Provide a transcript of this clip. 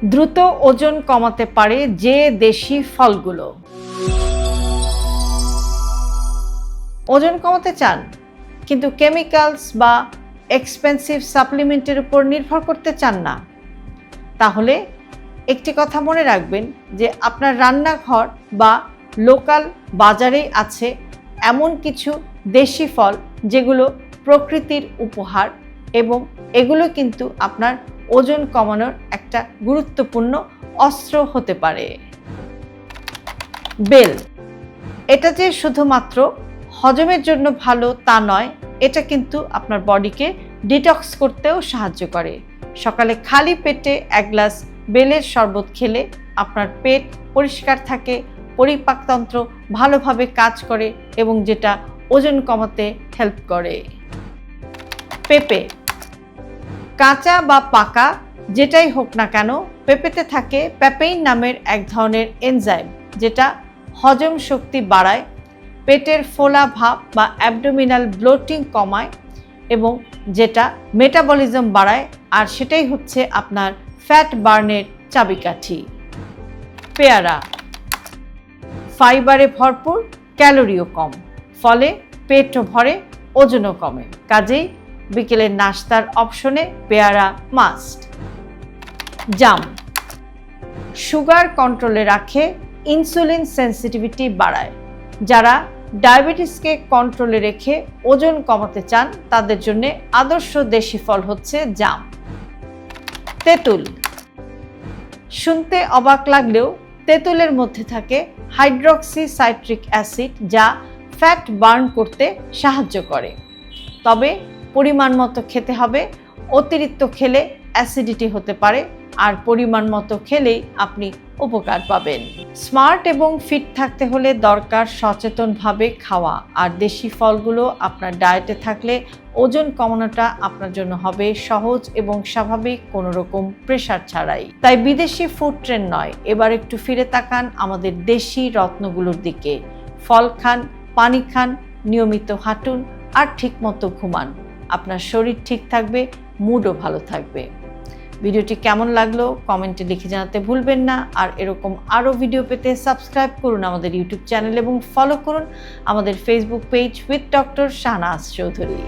দ্রুত ওজন কমাতে পারে যে দেশি ফলগুলো। ওজন কমাতে চান, কিন্তু কেমিক্যালস বা এক্সপেন্সিভ সাপ্লিমেন্টের উপর নির্ভর করতে চান না। তাহলে একটি কথা মনে রাখবেন যে আপনার রান্নাঘর বা লোকাল বাজারেই আছে এমন কিছু দেশি ফল যেগুলো প্রকৃতির উপহার এবং এগুলো কিন্তু আপনার ওজন কমানোর একটা গুরুত্বপূর্ণ অস্ত্র হতে পারে। বেল। এটা যে শুধুমাত্র হজমের জন্য ভালো তা নয়, এটা কিন্তু আপনার বডিকে ডিটক্স করতেও সাহায্য করে। সকালে খালি পেটে এক গ্লাস বেলের শরবত খেলে আপনার পেট পরিষ্কার থাকে, পরিপাকতন্ত্র ভালোভাবে কাজ করে এবং যেটা ওজন কমাতে হেল্প করে। পেঁপে। কাঁচা বা পাকা, যেটাই হোক না কেন, পেঁপেতে থাকে প্যাপেইন নামের এক ধরনের এনজাইম, যেটা হজম শক্তি বাড়ায়, পেটের ফোলা ভাব বা অ্যাবডোমিনাল ব্লোটিং কমায় এবং যেটা মেটাবলিজম বাড়ায়, আর সেটাই হচ্ছে আপনার ফ্যাট বার্নের চাবিকাঠি। পেয়ারা, ফাইবারে ভরপুর, ক্যালোরিও কম, ফলে পেটও ভরে, ওজনও কমে। কাজেই বিকেলের নাস্তার অপশনে পেয়ারা মাস্ট জাম। সুগার কন্ট্রোলে রাখে ইনসুলিন সেন্সিটিভিটি বাড়ায়। যারা ডায়াবেটিসকে কন্ট্রোলে রেখে ওজন কমাতে চান, তাদের জন্য আদর্শ দেশি ফল হচ্ছে জাম। তেঁতুল। শুনতে অবাক লাগলেও তেঁতুলের মধ্যে থাকে হাইড্রক্সি সাইট্রিক অ্যাসিড যা ফ্যাট বার্ন করতে সাহায্য করে। তবে পরিমাণ মতো খেতে হবে। অতিরিক্ত খেলে অ্যাসিডিটি হতে পারে আর পরিমাণ মতো খেলেই আপনি উপকার পাবেন। স্মার্ট এবং ফিট থাকতে হলে দরকার সচেতনভাবে খাওয়া আর দেশি ফলগুলো আপনার ডায়েটে থাকলে ওজন কমানোটা আপনার জন্য হবে সহজ এবং স্বাভাবিক কোনো রকম প্রেশার ছাড়াই। তাই বিদেশি ফুড ট্রেন্ড নয়, এবার একটু ফিরে তাকান আমাদের দেশি রত্নগুলোর দিকে। ফল খান, পানি খান, নিয়মিত হাঁটুন আর ঠিকমতো ঘুমান। আপনার শরীর ঠিক থাকবে মুডও ভালো থাকবে। ভিডিওটি কেমন লাগল কমেন্টে লিখে জানাতে ভুলবেন না। আর এরকম আরও ভিডিও পেতে সাবস্ক্রাইব করুন আমাদের ইউটিউব চ্যানেল এবং ফলো করুন আমাদের Facebook page with doctor Shahnaz Chowdhury.